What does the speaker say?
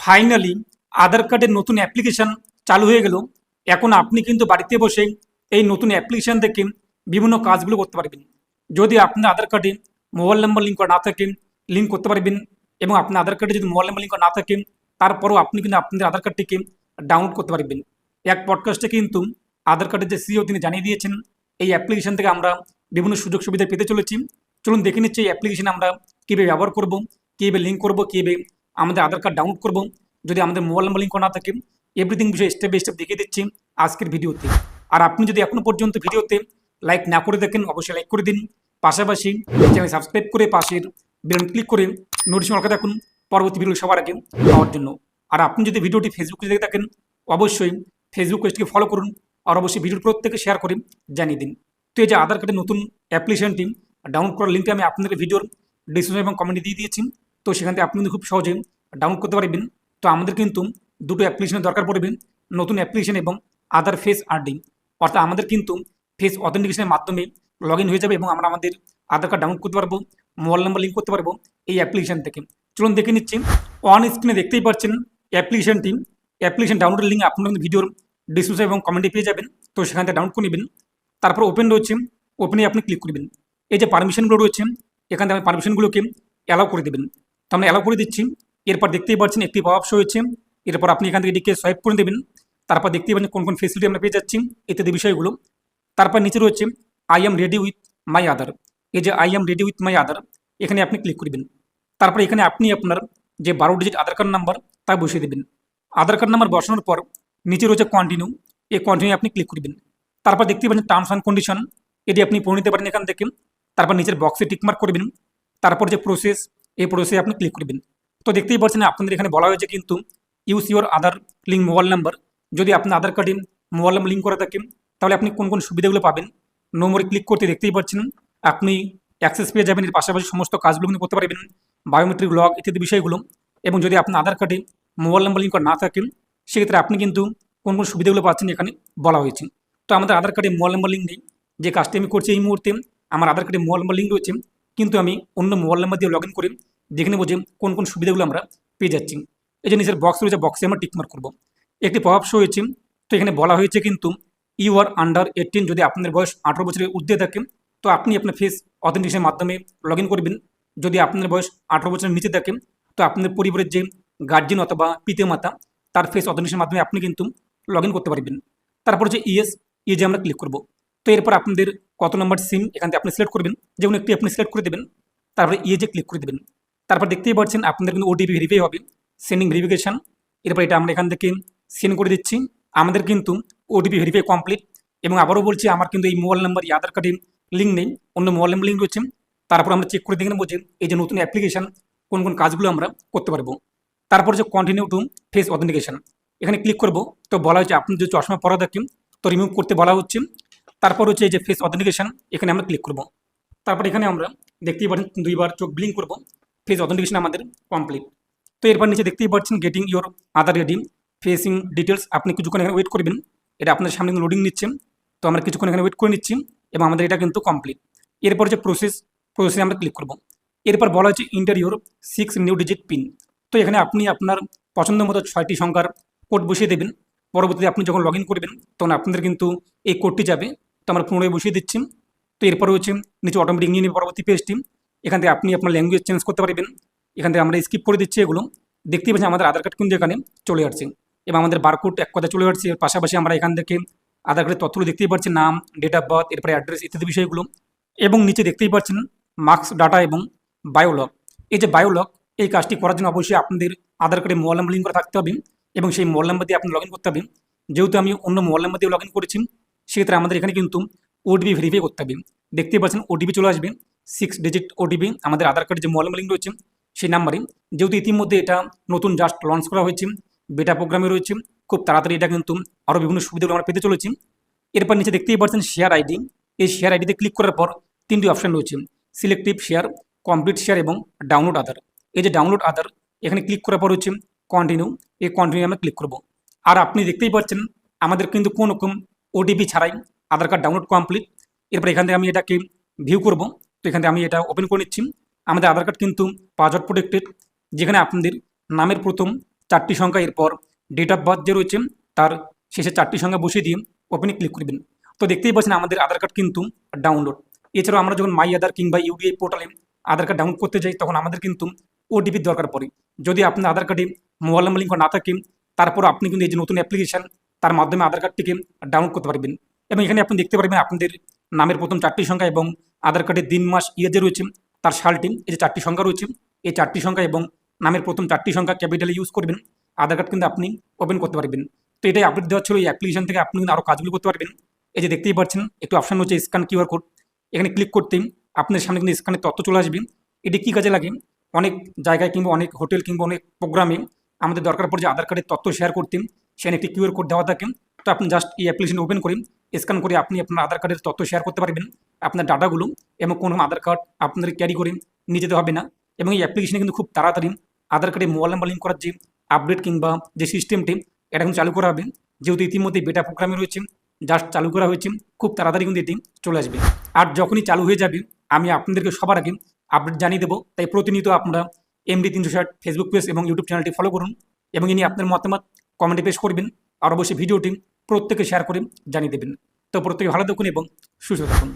Finally আধার কার্ডের নতুন application চালু হয়ে গেল। এখন আপনি কিন্তু বাড়িতে বসে এই নতুন অ্যাপ্লিকেশন থেকে বিভিন্ন কাজগুলো করতে পারবেন। যদি আপনার আধার কার্ডে মোবাইল নাম্বার লিঙ্ক করা না থাকে লিঙ্ক করতে পারবেন এবং আপনার আধার কার্ডে যদি মোবাইল নাম্বার লিঙ্ক করা না থাকে, তারপরও আপনি কিন্তু আপনাদের আধার কার্ডটিকে ডাউনলোড করতে পারবেন। এক পডকাস্টে কিন্তু আধার কার্ডের যে সিও তিনি জানিয়ে দিয়েছেন, এই অ্যাপ্লিকেশন থেকে আমরা বিভিন্ন সুযোগ সুবিধা পেতে চলেছি। চলুন দেখে নিচ্ছি এই অ্যাপ্লিকেশন আমরা কীভাবে ব্যবহার করব, কীভাবে লিঙ্ক করব, কীভাবে আমাদের আধার কার্ড ডাউনলোড করব। যদি আমাদের মোবাইল নাম্বার লিঙ্ক না থাকে এভরিথিং বিষয়ে স্টেপ বাই স্টেপ দেখিয়ে দিচ্ছি আজকের ভিডিওতে। আর আপনি যদি এখনও পর্যন্ত ভিডিওতে লাইক না করে দেখেন, অবশ্যই লাইক করে দিন। পাশাপাশি চ্যানেল সাবস্ক্রাইব করে পাশের বেলন ক্লিক করে নোটিফিকেশন রাখা থাকুন পরবর্তী ভিডিও সবার আগে পাওয়ার জন্য। আর আপনি যদি ভিডিওটি ফেসবুকে দেখে থাকেন অবশ্যই ফেসবুক পেজটিকে ফলো করুন। আর অবশ্যই ভিডিওর প্রত্যেকে শেয়ার করে জানিয়ে দিন। তো এই যে আধার কার্ডের নতুন অ্যাপ্লিকেশনটি ডাউনলোড করার লিঙ্কটি আমি আপনাদের ভিডিওর ডিসক্রিপশন এবং কমেন্টে দিয়ে দিয়েছি। তো সেখান থেকে আপনি কিন্তু খুব সহজে ডাউনলোড করতে পারবেন। তো আমাদের কিন্তু দুটো অ্যাপ্লিকেশনের দরকার পড়বে, নতুন অ্যাপ্লিকেশন এবং আধার ফেস আরডি অর্থাৎ আমাদের কিন্তু ফেস অথেন্টিকেশনের মাধ্যমে লগ হয়ে যাবে এবং আমরা আমাদের আধার কার্ড ডাউনলোড করতে পারব মোবাইল নাম্বার লিঙ্ক করতে পারব এই অ্যাপ্লিকেশন থেকে। চলুন দেখে নিচ্ছি অন স্ক্রিনে দেখতেই পাচ্ছেন অ্যাপ্লিকেশনটি অ্যাপ্লিকেশন ডাউনলোডের লিঙ্ক আপনারা ভিডিওর ডিসক্রিপশন এবং কমেন্টে পেয়ে যাবেন। তো সেখান থেকে ডাউনলোড করে নেবেন। তারপর ওপেন রয়েছে ওপেনে আপনি ক্লিক করবেন। এই যে পারমিশনগুলো রয়েছে, এখান থেকে পারমিশনগুলোকে অ্যালাউ করে দেবেন। তো আমরা অ্যালাউ করে দিচ্ছি। এরপর দেখতেই পাচ্ছেন একটি শো হয়েছে। এরপর আপনি এখান থেকে এটিকে সোয়াইপ করে দেবেন তারপর দেখতেই পাচ্ছেন কোন কোন ফেসিলিটি আমরা পেয়ে যাচ্ছি। ইত্যাদি বিষয়গুলো। তারপর নিচে রয়েছে I am ready with my other এই যে I am ready with my other এখানে আপনি ক্লিক করবেন তারপর এখানে আপনি আপনার যে বারো ডিজিট আধার কার্ড নাম্বার তা বসিয়ে দেবেন। আধার কার্ড নাম্বার বসানোর পর নিচে রয়েছে কন্টিনিউ এই কন্টিনিউ আপনি ক্লিক করবেন তারপর দেখতেই পাচ্ছেন টার্মস অ্যান্ড কন্ডিশন এটি আপনি পড়ে নিতে পারেন এখান থেকে। তারপর নিচের বক্সে টিকমার্ক করবেন তারপর যে প্রসেস এই প্রসেসে আপনি ক্লিক করবেন। তো দেখতেই পাচ্ছেন, আপনাদের এখানে বলা হয়েছে কিন্তু use your Aadhaar link mobile number যদি আপনার আধার কার্ডে মোবাইল নাম্বার লিঙ্ক করা থাকে, তাহলে আপনি কোন কোন সুবিধাগুলো পাবেন। নম্বরে ক্লিক করতে দেখতেই পাচ্ছেন, আপনি অ্যাক্সেস পেয়ে যাবেন, এর পাশাপাশি সমস্ত কাজগুলো কিন্তু করতে পারবেন বায়োমেট্রিক লগ ইত্যাদি বিষয়গুলো। এবং যদি আপনার আধার কার্ডে মোবাইল নাম্বার লিঙ্ক করা না থাকে, সেক্ষেত্রে আপনি কিন্তু কোন কোন সুবিধাগুলো পাচ্ছেন এখানে বলা হয়েছে। তো আমাদের আধার কার্ডে মোবাইল নাম্বার লিঙ্ক নেই। যে কাজটি আমি করছি এই মুহূর্তে, আমার আধার কার্ডে মোবাইল নাম্বার লিঙ্ক রয়েছে, কিন্তু আমি অন্য মোবাইল নাম্বার দিয়ে লগ ইন করে দেখে নেব যে কোন কোন সুবিধাগুলো আমরা পেয়ে যাচ্ছি। এই যে নিচের বক্স রয়েছে বক্সে আমরা টিকমার্ক করব। একটি প্রভাব শো হয়েছে, তো এখানে বলা হয়েছে কিন্তু ইউ আর আন্ডার এইটিন যদি আপনাদের বয়স আঠারো বছরের ঊর্ধ্বে থাকে, তো আপনি আপনার ফেস অথেন্টিকেশনের মাধ্যমে লগ করবেন। যদি আপনাদের বয়স আঠারো বছরের নিচে থাকে, তো আপনাদের পরিবারের যে গার্জিয়ান অথবা পিতা মাতা, তার ফেস অথেন্টিকেশনের মাধ্যমে আপনি কিন্তু লগ করতে পারবেন। তারপর যে ইএস ইএজে আমরা ক্লিক করব। তো এরপর আপনাদের কত নম্বর সিম এখান থেকে আপনি সিলেক্ট করবেন যে কোনো একটি আপনি সিলেক্ট করে দেবেন। তারপরে ইএজে ক্লিক করে দেবেন। তারপর দেখতেই পাচ্ছেন আপনাদের কিন্তু ওটিপি ভেরিফাই হবে সেন্ডিং ভেরিফিকেশন এরপর এটা আমরা এখান থেকে সেন্ড করে দিচ্ছি। আমাদের কিন্তু ওটিপি ভেরিফাই কমপ্লিট এবং আবারও বলছি, আমার কিন্তু এই মোবাইল নাম্বার এই আধার কার্ডে লিঙ্ক নেই, অন্য মোবাইল নাম্বার লিঙ্ক রয়েছে। তারপর আমরা চেক করে দেখে নেব যে এই যে নতুন অ্যাপ্লিকেশন কোন কোন কাজগুলো আমরা করতে পারব। তারপর যে কন্টিনিউ টু ফেস অথেন্টিকেশন এখানে ক্লিক করব। তো বলা হচ্ছে আপনি যে চশমা পরা থাকেন, তো রিমুভ করতে বলা হচ্ছে। তারপর হচ্ছে এই যে ফেস অথেন্টিকেশন এখানে আমরা ক্লিক করব। তারপর এখানে আমরা দেখতেই পাচ্ছেন, দুইবার চোখ ব্লিঙ্ক করব। ফেস অথেন্টিকেশন আমাদের কমপ্লিট তো এরপর নিচে দেখতেই পাচ্ছেন getting your Aadhaar ready facing details আপনি কিছুক্ষণ এখানে ওয়েট করবেন। এটা আপনার সামনে লোডিং নিচ্ছে। তো আমরা কিছুক্ষণ এখানে ওয়েট করে নিচ্ছি এবং আমাদের এটা কিন্তু কমপ্লিট এরপর যে প্রসেস প্রসেসে আমরা ক্লিক করব। এরপর বলা হচ্ছে ইন্টারভিউর সিক্স নিউ ডিজিট পিন তো এখানে আপনি আপনার পছন্দ মতো ছয়টি সংখ্যার কোড বসিয়ে দেবেন। পরবর্তীতে আপনি যখন লগ করবেন, তখন আপনাদের কিন্তু এই কোডটি যাবে। তো আমরা পুনরায় বসিয়ে দিচ্ছি। তো এরপর হচ্ছে নিচে অটোমেটিক নিয়ে নেবে পরবর্তী পেজটি এখান থেকে আপনি আপনার ল্যাঙ্গুয়েজ চেঞ্জ করতে পারবেন। এখান থেকে আমরা স্কিপ করে দিচ্ছি এগুলো। দেখতেই পাচ্ছি আমাদের আধার কার্ড কিন্তু এখানে চলে আসছে। এবং আমাদের বারকোড এক কথা চলে আসছে। এর পাশাপাশি আমরা এখান থেকে আধার কার্ডের তথ্যগুলো দেখতেই পাচ্ছি নাম ডেট অফ বার্থ এরপরে অ্যাড্রেস ইত্যাদি বিষয়গুলো। এবং নিচে দেখতেই পাচ্ছেন মার্কস ডাটা এবং বায়োলগ এই যে বায়োলগ এই কাজটি করার জন্য অবশ্যই আপনাদের আধার কার্ডে মোবাইল নাম্বার লিঙ্ক করা থাকতে হবে। এবং সেই মোবাইল নাম্বার দিয়ে আপনি লগ ইন করতে হবে। যেহেতু আমি অন্য মোবাইল নাম্বার দিয়ে লগ ইন করেছি, সেক্ষেত্রে আমাদের এখানে কিন্তু ওটিপি ভেরিফাই করতে হবে। দেখতেই পাচ্ছেন ওটিপি চলে আসবে। সিক্স ডিজিট ওটিপি আমাদের আধার কার্ডে যে মোবাইল লিঙ্ক রয়েছে, সেই নাম্বারে। যেহেতু ইতিমধ্যে এটা নতুন জাস্ট লঞ্চ করা হয়েছে বেটা প্রোগ্রামে রয়েছে, খুব তাড়াতাড়ি এটা কিন্তু আরও বিভিন্ন সুবিধাগুলো আমরা পেতে চলেছি। এরপর নিচে দেখতেই পাচ্ছেন শেয়ার আইডি এই শেয়ার আইডিতে ক্লিক করার পর তিনটি অপশান রয়েছে সিলেক্টিভ শেয়ার কমপ্লিট শেয়ার এবং ডাউনলোড আধার এই যে ডাউনলোড আধার এখানে ক্লিক করার পর হচ্ছে কন্টিনিউ এই কন্টিনিউ আমরা ক্লিক করব। আর আপনি দেখতেই পাচ্ছেন, আমাদের কিন্তু কোনো রকম ওটিপি ছাড়াই আধার কার্ড ডাউনলোড কমপ্লিট এরপর এখান থেকে আমি এটাকে ভিউ করব। তো এখান আমি এটা ওপেন করে নিচ্ছি। আমাদের আধার কার্ড কিন্তু পাসওয়ার্ড প্রোটেক্টেড যেখানে আপনাদের নামের প্রথম চারটি সংখ্যা, এরপর ডেট অফ বার্থ যে রয়েছে, তার শেষে চারটি সংখ্যা বসিয়ে দিয়ে ওপেনে ক্লিক করবেন। তো দেখতেই পাচ্ছেন আমাদের আধার কার্ড কিন্তু ডাউনলোড এছাড়াও আমরা যখন মাই আধার কিংবা ইউডিআই পোর্টালে আধার কার্ড ডাউনলোড করতে যাই, তখন আমাদের কিন্তু ওটিপির দরকার পড়ে। যদি আপনার আধার কার্ডে মোবাইল নাম্বার লিঙ্ক না থাকে তারপর আপনি কিন্তু এই যে নতুন অ্যাপ্লিকেশন তার মাধ্যমে আধার কার্ডটিকে ডাউনলোড করতে পারবেন। এবং এখানে আপনি দেখতে পারবেন আপনাদের নামের প্রথম চারটি সংখ্যা এবং আধার কার্ডের দিন, মাস ইয়ে যে রয়েছে তার সালটি এই যে চারটি সংখ্যা রয়েছে, এই চারটি সংখ্যা এবং নামের প্রথম চারটি সংখ্যা ক্যাপিটালে ইউজ করবেন। আধার কার্ড কিন্তু আপনি ওপেন করতে পারবেন। তো এটাই আপডেট দেওয়া ছিল, এই অ্যাপ্লিকেশন থেকে আপনি কিন্তু আরও কাজগুলো করতে পারবেন। এই যে দেখতেই পাচ্ছেন, একটু অপশন হচ্ছে স্ক্যান কিউআর কোড এখানে ক্লিক করতেই আপনার সামনে কিন্তু স্ক্যানের তথ্য চলে আসবে। এটি কী কাজে লাগে? অনেক জায়গায় কিংবা অনেক হোটেল কিংবা অনেক প্রোগ্রামে আমাদের দরকার পড়ে যে আধার কার্ডের তথ্য শেয়ার করতে। সেখানে একটি কিউআর কোড দেওয়া থাকে। তো আপনি জাস্ট এই অ্যাপ্লিকেশন ওপেন করে স্ক্যান করে আপনি আপনার আধার কার্ডের তথ্য শেয়ার করতে পারবেন। আপনার ডাটাগুলো এবং কোনো আধার কার্ড আপনাদের ক্যারি করে নিয়ে যেতে হবে না এবং এই অ্যাপ্লিকেশনে কিন্তু খুব তাড়াতাড়ি আধার কার্ডে মোবাইল নাম্বার লিঙ্ক করার যে আপডেট কিংবা যে সিস্টেমটি এটা কিন্তু চালু করা হবে। যেহেতু ইতিমধ্যে বেটা প্রোগ্রামে রয়েছে জাস্ট চালু করা হয়েছে, খুব তাড়াতাড়ি কিন্তু এটি চলে আসবে। আর যখনই চালু হয়ে যাবে, আমি আপনাদেরকে সবার আগে আপডেট জানিয়ে দেবো। তাই প্রতিনিয়ত আপনারা এমডি তিনশো ষাট ফেসবুক পেজ এবং ইউটিউব চ্যানেলটি ফলো করুন এবং ইনি আপনার মতামত কমেন্টে পেশ করবেন আর অবশ্যই ভিডিওটি প্রত্যেকে শেয়ার করে জানিয়ে দেবেন। তো প্রত্যেকে ভালো থাকুন এবং সুস্থ থাকুন।